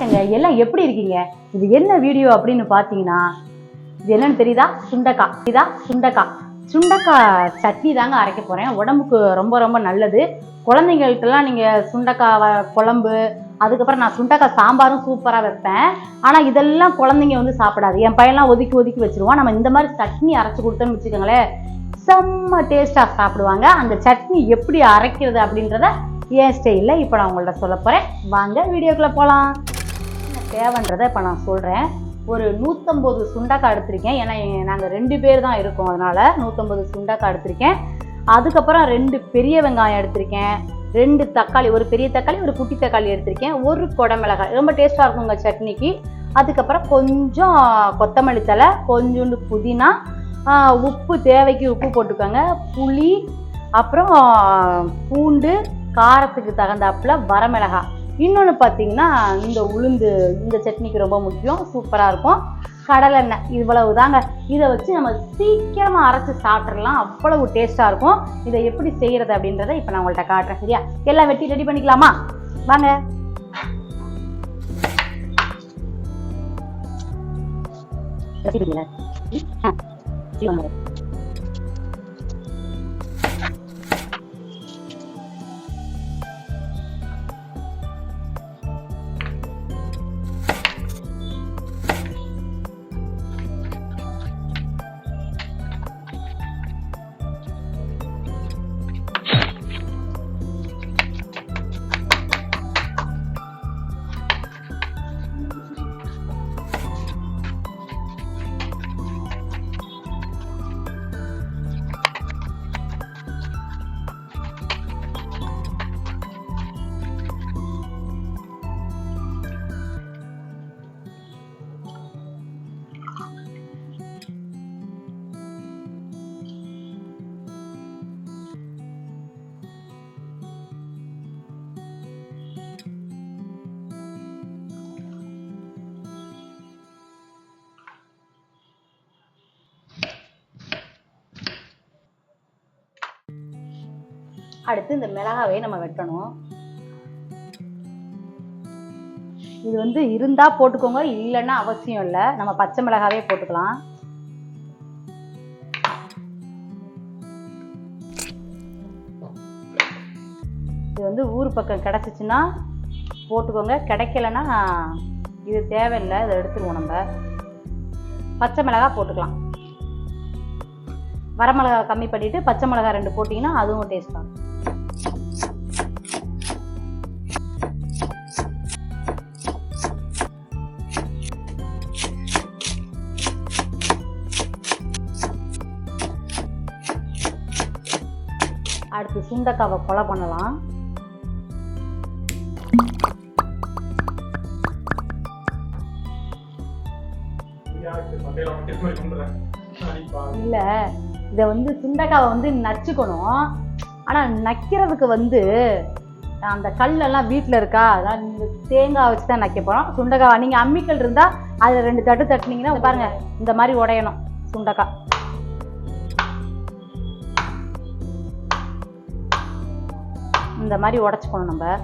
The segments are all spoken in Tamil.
வணக்கங்க எல்லாம் எப்படி இருக்கீங்க? இது என்ன வீடியோ அப்படின்னு பார்த்தீங்கன்னா இது என்னன்னு தெரியுதா? சுண்டக்காய் இதா சுண்டக்காய் சுண்டக்காய் சட்னி தாங்க அரைக்க போகிறேன் உடம்புக்கு ரொம்ப ரொம்ப நல்லது. குழந்தைங்கள்கிட்டலாம் நீங்கள் சுண்டக்காய் வ- குழம்பு அதுக்கப்புறம் நான் சுண்டக்காய் சாம்பாரும் சூப்பராக வைப்பேன். ஆனால் இதெல்லாம் குழந்தைங்க வந்து சாப்பிடாது. என் பையன்லாம் ஒதுக்கி ஒதுக்கி வச்சுருவான். நம்ம இந்த மாதிரி சட்னி அரைச்சி கொடுத்தோன்னு வச்சுக்கோங்களேன் செம்ம டேஸ்ட்டாக சாப்பிடுவாங்க. அந்த சட்னி எப்படி அரைக்கிறது அப்படின்றத என் ஸ்டைலில் இப்போ நான் உங்கள்ட்ட சொல்ல போகிறேன் வாங்க வீடியோக்குள்ளே போகலாம் தேவைன்றதை இப்போ நான் சொல்கிறேன் ஒரு நூற்றம்பது சுண்டக்காய் எடுத்திருக்கேன். ஏன்னா நாங்கள் ரெண்டு பேர் தான் இருக்கோம். அதனால் நூற்றம்பது சுண்டக்காய் எடுத்திருக்கேன். அதுக்கப்புறம் ரெண்டு பெரிய வெங்காயம் எடுத்திருக்கேன். ரெண்டு தக்காளி ஒரு பெரிய தக்காளி ஒரு குட்டி தக்காளி எடுத்திருக்கேன். ஒரு குடமிளகாய். ரொம்ப டேஸ்ட்டாக இருக்குங்க சட்னிக்கு. அதுக்கப்புறம் கொஞ்சம் கொத்தமல்லி தலை கொஞ்சோண்டு புதினா உப்பு தேவைக்கு உப்பு போட்டுக்கோங்க. புளி அப்புறம் பூண்டு காரத்துக்கு தகுந்தாப்புல வரமிளகாய். இன்னொன்று பார்த்தீங்கன்னா இந்த உளுந்து இந்த சட்னிக்கு ரொம்ப முக்கியம். சூப்பராக இருக்கும். கடலெண்ணெய் இவ்வளவு தாங்க இதை வச்சு நம்ம சீக்கிரமாக அரைச்சி சாப்பிட்றலாம் அவ்வளவு டேஸ்ட்டாக இருக்கும். இதை எப்படி செய்கிறது அப்படின்றத இப்போ நான் உங்கள்கிட்ட காட்டுறேன். சரியா? எல்லாம் வெட்டி ரெடி பண்ணிக்கலாமா? வாங்க. அடுத்து இந்த மிளகாவை நம்ம வெட்டணும். இது வந்து இருந்தா போட்டுக்கோங்க இல்லைன்னா அவசியம் இல்லை. நம்ம பச்சை மிளகாவே போட்டுக்கலாம். இது வந்து ஊர் பக்கம் கிடச்சிச்சின்னா போட்டுக்கோங்க. கிடைக்கலன்னா இது தேவையில்லை இதை எடுத்துருவோம் நம்ம. பச்சை மிளகா போட்டுக்கலாம். வரமிளகா கம்மி பண்ணிட்டு பச்சை மிளகா ரெண்டு போட்டிங்கன்னா அதுவும் டேஸ்ட்டாக இருக்கும். அடுத்து சுண்டக்காவை கொலை பண்ணலாம். இல்லை இதை வந்து சுண்டக்காவை வந்து நச்சுக்கணும். ஆனால் நக்கிறதுக்கு வந்து அந்த கல்லெல்லாம் வீட்டில் இருக்கா? அதான் நீங்கள் தேங்காய் வச்சு தான் நக்க போகிறோம் சுண்டக்காய் நீங்கள் அம்மிக்கல் இருந்தால் அதில் ரெண்டு தட்டு தட்டுனீங்கன்னா பாருங்கள் இந்த மாதிரி உடையணும் சுண்டக்காய். இந்த மாதிரி உடச்சிக்கணும் நம்ம.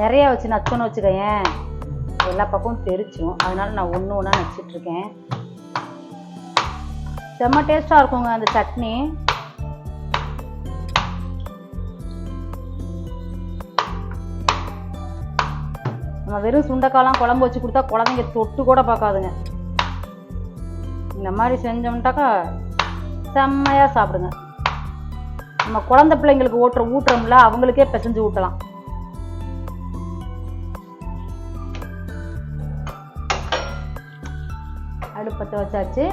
நிறையா வச்சு நச்சோன்னு வச்சுக்கோயேன். எல்லா பக்கமும் தெரிச்சிடும் அதனால நான் ஒன்று ஒன்றா நச்சிட்ருக்கேன். செம்ம டேஸ்ட்டாக இருக்குங்க அந்த சட்னி. நம்ம வெறும் சுண்டைக்காலாம் குழம்பு வச்சு கொடுத்தா குழந்தைங்க தொட்டு கூட பார்க்காதுங்க. இந்த மாதிரி செஞ்சோம்ட்டாக்கா செம்மையாக சாப்பிடுங்க. நம்ம குழந்தை பிள்ளைங்களுக்கு ஊட்டுற ஊட்டுறோம்ல அவங்களுக்கே பிசைஞ்சு ஊட்டலாம். அடுப்பத்தை வச்சாச்சு.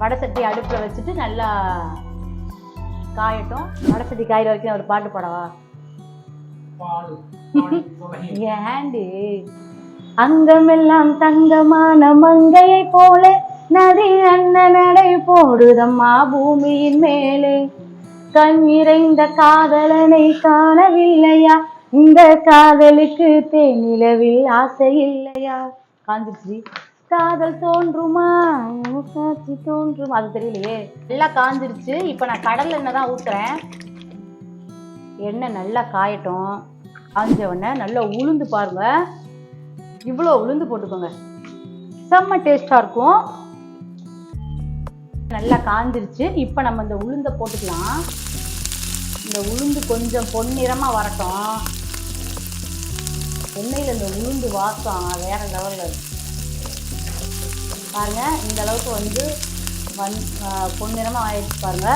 வடை சட்டி அடுப்பில் வச்சுட்டு நல்லா காயட்டும். வடை சட்டி காயிற வரைக்கும் ஒரு பாட்டு பாடவா? ஏண்டி அங்கமெல்லாம் தங்கமான மங்கையை போல நதி அண்ண நடை போடுதம்மா பூமியின் மேலே. கண் இறைந்த காதலனை காணவில்லையா? இந்த காதலுக்கு தேனிலவில் ஆசை இல்லையா? காஞ்சிருச்சு காதல் தோன்றுமா? காட்சி தோன்றுமா? அது தெரியலையே. நல்லா காஞ்சிருச்சு இப்போ நான் கடல் எண்ணெய் தான் ஊற்றுறேன் எண்ணெய் நல்லா காயட்டும். காஞ்ச உடனே நல்லா உளுந்து பாருங்க. இவ்வளோ உளுந்து போட்டுக்கோங்க. செம்ம டேஸ்ட்டாக இருக்கும். நல்லா காஞ்சிருச்சு. இப்போ நம்ம இந்த உளுந்தை போட்டுக்கலாம். இந்த உளுந்து கொஞ்சம் பொன்னிறமாக வரட்டும். எண்ணெயில் இந்த உளுந்து வாசம் வேற லெவலில் இருக்கு. பாருங்க இந்த அளவுக்கு வந்து வந் பொன்னிறமாக ஆயிடுச்சு பாருங்க.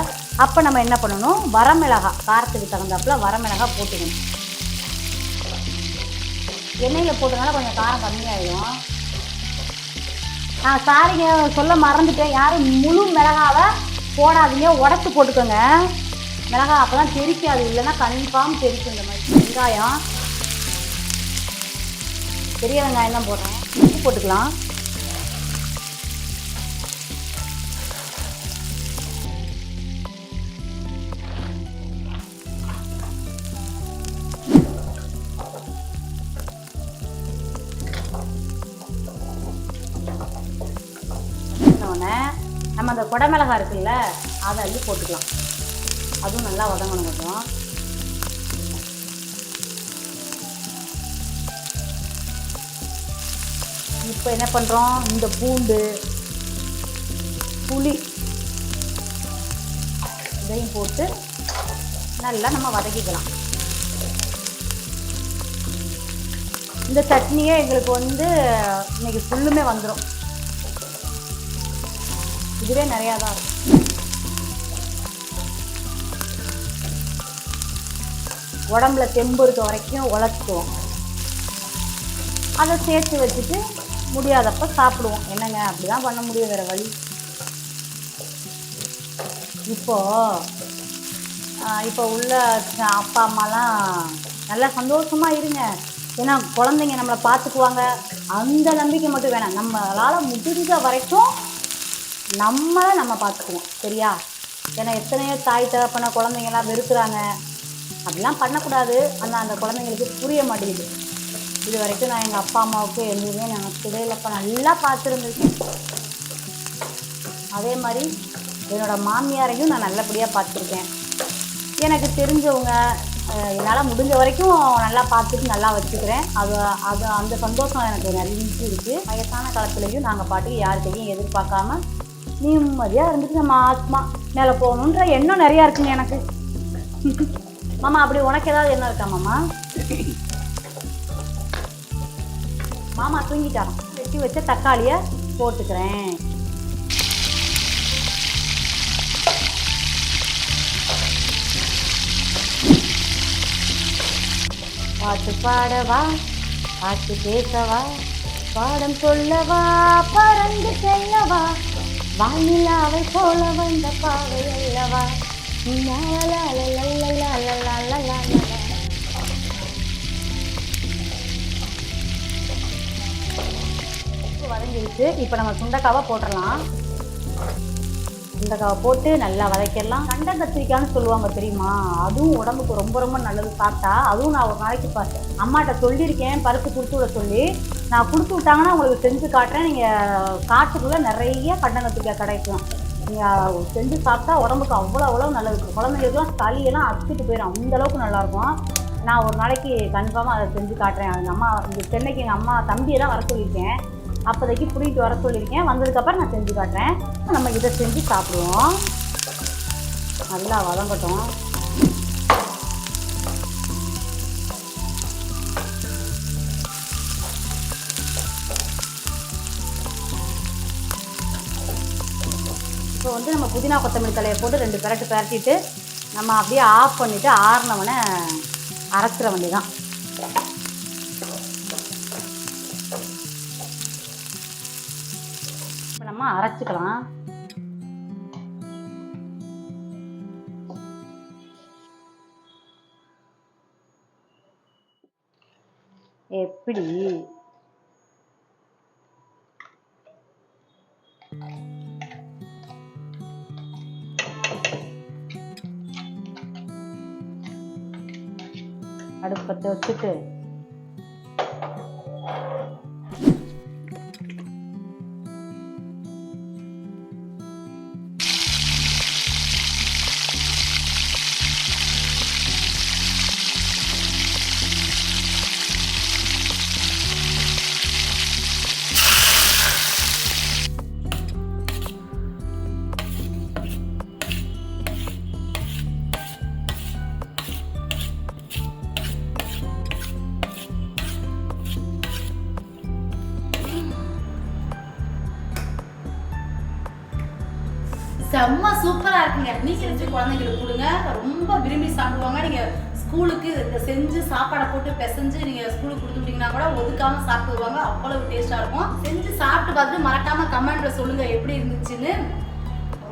அப்போ நம்ம என்ன பண்ணணும்? வரமிளகா காரத்துக்கு தகுந்தாப்புல வரமிளகா போட்டுக்கணும். எண்ணெயில் போட்டதுனால கொஞ்சம் காரம் கம்மியாயிடும். நான் சாரிங்க சொல்ல மறந்துட்டேன். யாரும் முழு மிளகாவை போடாதீங்க. உடச்சி போட்டுக்கோங்க. மிளகா அப்போ தான் தெரிக்காது. இல்லைன்னா கன்ஃபார்ம் தெரிக்கும் இந்த மாதிரி. வெங்காயம். பெரிய வெங்காயம் தான் போடுறேன். உப்பு போட்டுக்கலாம். குடமிளகா இருக்குல்ல அதை அள்ளி போட்டுக்கலாம். அதுவும் நல்லா வதங்கணும் கொஞ்சம். இப்போ என்ன பண்ணுறோம் இந்த பூண்டு புளி இதையும் போட்டு நல்லா நம்ம வதக்கிக்கலாம். இந்த சட்னியே எங்களுக்கு வந்து இன்னைக்கு ஃபுல்லுமே வந்துடும் இதுவே நிறையா தான் இருக்கும். உடம்புல தெம்பு இருக்க வரைக்கும் உழைச்சிக்குவோம். அதை சேர்த்து வச்சுட்டு முடியாதப்ப சாப்பிடுவோம். என்னங்க அப்படிதான் பண்ண முடியும் வேறு வழி. இப்போது இப்போ உள்ள அப்பா அம்மாலாம் நல்லா சந்தோஷமா இருங்க. ஏன்னா குழந்தைங்க நம்மளை பார்த்துக்குவாங்க. அந்த நம்பிக்கை மட்டும் வேணாம். நம்மளால் முடிஞ்ச வரைக்கும் நம்மளை நம்ம பார்த்துக்குவோம் சரியா? ஏன்னா எத்தனையோ தாய் தகப்பன குழந்தைங்கலாம் வெறுக்கிறாங்க. அப்படிலாம் பண்ணக்கூடாது. ஆனால் அந்த குழந்தைங்களுக்கு புரிய மாட்டேங்குது. இது வரைக்கும் நான் எங்கள் அப்பா அம்மாவுக்கு எதுவுமே நான் இல்லைப்பா நல்லா பார்த்துருந்துருக்கேன். அதே மாதிரி என்னோட மாமியாரையும் நான் நல்லபடியாக பார்த்துருக்கேன். எனக்கு தெரிஞ்சவங்க என்னால் முடிஞ்ச வரைக்கும் நல்லா பார்த்துட்டு நல்லா வச்சுக்கிறேன். அது அது அந்த சந்தோஷம் எனக்கு நிறைய இருக்குது வயசான காலத்துலேயும் நாங்கள் பாட்டுக்கு யார்கிட்டையும் எதிர்பார்க்காம நிம்மதியாக இருந்துட்டு நம்ம ஆத்மா மேலே போகணுன்ற எண்ணம் நிறையா இருக்குங்க எனக்கு. மாமா அப்படி உனக்கு ஏதாவது எண்ணம் இருக்கா மாமா? மாமா தூங்கிட்டாராம் வெட்டி வச்ச தக்காளியை போட்டுக்கிறேன். பாட்டு பாடவா? பாட்டு பேசவா பாடம் சொல்லவா? பறந்து செல்லவா? வானிலாவை போல வந்த பாவை அல்லவா? வரைஞ்சிருச்சு இப்போ நம்ம சுண்டக்காவை போட்டுடலாம். சுண்டைக்காவை போட்டு நல்லா வதக்கிடலாம். கண்ட கத்திரிக்காய்னு சொல்லுவாங்க தெரியுமா? அதுவும் உடம்புக்கு ரொம்ப ரொம்ப நல்லது சாப்பிட்டா அதுவும் நான் ஒரு நாளைக்கு பார்த்தேன் அம்மாட்ட சொல்லியிருக்கேன் பருப்பு கொடுத்து விட சொல்லி நான் கொடுத்து விட்டாங்கன்னா உங்களுக்கு செஞ்சு காட்டுறேன். நீங்கள் காட்டுக்குள்ளே நிறைய கண்ட கத்திரிக்காய் கிடைக்கும் நீங்கள் செஞ்சு சாப்பிட்டா உடம்புக்கு அவ்வளோ அவ்வளோ நல்லது. குழந்தைங்களுக்குலாம் சளியெல்லாம் அத்துட்டு போயிடும். அந்தளவுக்கு நல்லாயிருக்கும். நான் ஒரு நாளைக்கு கன்ஃபார்மாக அதை செஞ்சு காட்டுறேன். எங்கள் அம்மா இந்த சென்னைக்கு எங்கள் அம்மா தம்பியெல்லாம் வர சொல்லியிருக்கேன். அப்போதைக்கு பிடிக்கிட்டு வர சொல்லியிருக்கேன். வந்ததுக்கப்புறம் நான் செஞ்சு காட்டுறேன். நம்ம இதை செஞ்சு சாப்பிடுவோம். நல்லா வதங்கட்டும். இப்போ வந்து நம்ம புதினா கொத்தமல்லி தலையை போட்டு ரெண்டு பெரட்டு பெரட்டிட்டு நம்ம அப்படியே ஆஃப் பண்ணிவிட்டு ஆறினவனை அரைச்சிட வேண்டியதான் இப்போ அரைச்சிக்கலாம். எப்படி? அடுப்பத்தை வச்சுட்டு சூப்பரா வச்சு குழந்தைங்களுக்கு கொடுங்க. ரொம்ப விரும்பி சாப்பிடுவாங்க. நீங்கள் ஸ்கூலுக்கு இந்த செஞ்சு சாப்பாடை போட்டு பிசைஞ்சு நீங்கள் ஸ்கூலுக்கு கொடுத்துட்டீங்கன்னா கூட ஒதுக்காமல் சாப்பிடுவாங்க அவ்வளவு டேஸ்ட்டாக இருக்கும். செஞ்சு சாப்பிட்டு பார்த்துட்டு மறக்காமல் கமெண்ட்டில் சொல்லுங்கள் எப்படி இருந்துச்சுன்னு.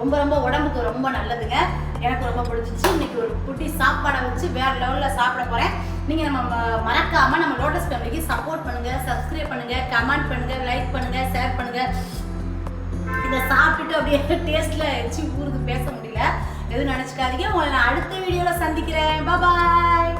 ரொம்ப ரொம்ப உடம்புக்கு ரொம்ப நல்லதுங்க. எனக்கு ரொம்ப பிடிச்சிச்சு இன்னைக்கு ஒரு குட்டி சாப்பாடை வச்சு வேறு லெவலில் சாப்பிட போகிறேன் நீங்கள் நம்ம மறக்காமல் நம்ம லோட்டஸ் ஃபேமிலிக்கு சப்போர்ட் பண்ணுங்கள் சப்ஸ்கிரைப் பண்ணுங்க கமெண்ட் பண்ணுங்கள் லைக் பண்ணுங்கள் ஷேர் பண்ணுங்கள் இதை சாப்பிட்டுட்டு அப்படியே டேஸ்ட்டில் எச்சு ஊருக்கு எதுவும் நினச்சிக்காதீங்க. உங்களை நான் அடுத்த வீடியோல சந்திக்கிறேன். பாய்